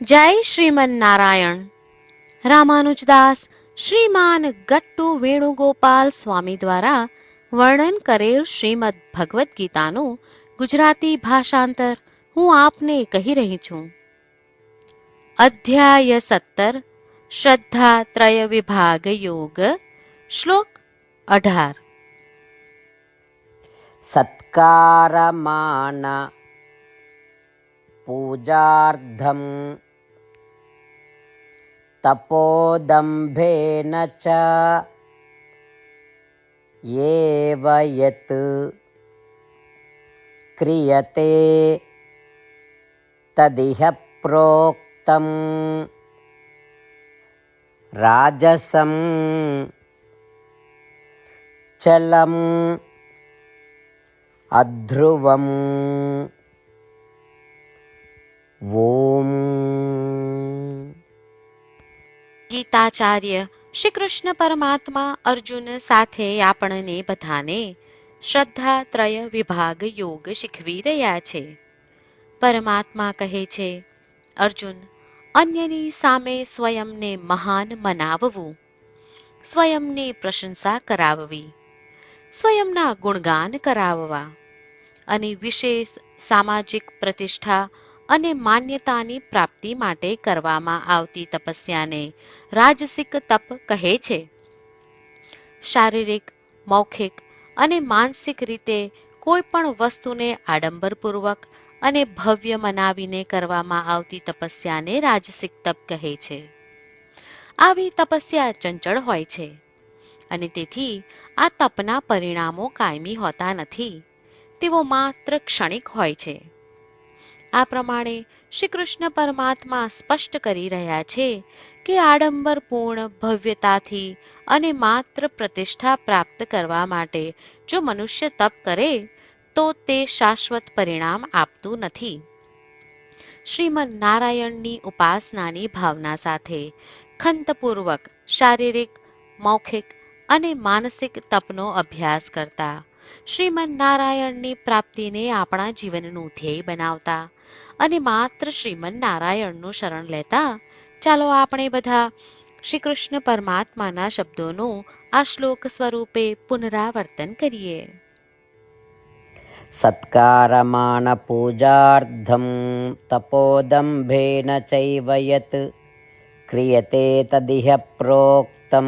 જય શ્રીમન નારાયણ રામાનુજદાસ શ્રીમાન ગટ્ટુ વેણુગોપાલ સ્વામી દ્વારા વર્ણન કરેલ શ્રીમદ ભગવદ્ ગીતાનું ગુજરાતી ભાષાંતર હું આપને કહી રહી છું. અધ્યાય સત્તર, શ્રદ્ધા ત્રય વિભાગ યોગ, શ્લોક અઢાર. સત્કારમાના પૂજાર્ધમ तपोदम्भेन च एव यत् क्रियते तदिह प्रोक्तं राजसं चलम् अध्रुवम् ॐ ગીતાચાર્ય શ્રી કૃષ્ણ પરમાત્મા અર્જુન સાથે આપણને બધાને શ્રદ્ધા ત્રય વિભાગ યોગ શીખવી રહ્યા છે પરમાત્મા કહે છે અર્જુન અન્યની સામે સ્વયંને મહાન મનાવવું સ્વયંની પ્રશંસા કરાવવી સ્વયંના ગુણગાન કરાવવા અને વિશેષ સામાજિક પ્રતિષ્ઠા અને માન્યતાની પ્રાપ્તિ માટે કરવામાં આવતી તપસ્યાને રાજસિક તપ કહે છે. શારીરિક, મૌખિક અને માનસિક રીતે કોઈ પણ વસ્તુને આડંબરપૂર્વક અને ભવ્ય મનાવીને કરવામાં આવતી તપસ્યાને રાજસિક તપ કહે છે. આવી તપસ્યા ચંચળ હોય છે અને તેથી આ તપના પરિણામો કાયમી હોતા નથી. તેઓ માત્ર ક્ષણિક હોય છે. આ પ્રમાણે શ્રી કૃષ્ણ પરમાત્મા સ્પષ્ટ કરી રહ્યા છે કે આડંબરપૂર્ણ ભવ્યતાથી અને માત્ર પ્રતિષ્ઠા પ્રાપ્ત કરવા માટે જો મનુષ્ય તપ કરે, તો તે શાશ્વત પરિણામ આપતું નથી. શ્રીમન નારાયણની ઉપાસનાની ભાવના સાથે ખંતપૂર્વક શારીરિક, મૌખિક અને માનસિક તપનો અભ્યાસ કરતા શ્રીમન નારાયણની પ્રાપ્તિને આપણા જીવનનું ધ્યેય બનાવતા અને માત્ર શ્રીમન નારાયણનું શરણ લેતા ચાલો આપણે બધા શ્રી કૃષ્ણ પરમાત્માના શબ્દોનું આ શ્લોક સ્વરૂપે પુનરાવર્તન કરીએ सत्कारमानपूजार्थं तपोदम्भेन चैव यत् क्रियते तदिह प्रोक्तं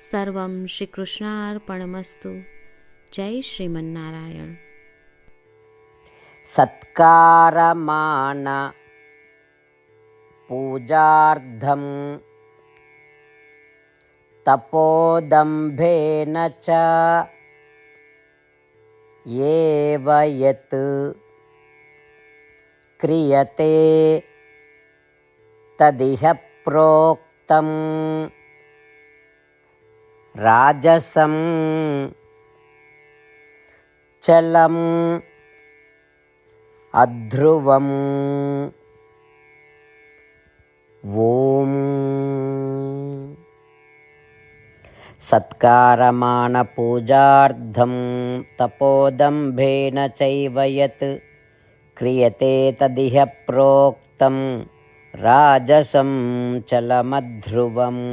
સર્વમ શ્રી કૃષ્ણાર્પણમસ્તુ જય શ્રીમન્નારાયણ સત્કારમાન પૂજાર્ધમ તપોદંભેન ચ એવ યત ક્રિયતે రాజసం చలం అధ్రువం ఓం सत्कारमाणपूजार्थं तपोदम्भेन चैव यत् क्रियते तदिह प्रोक्तं राजसं चलमध्रुवम्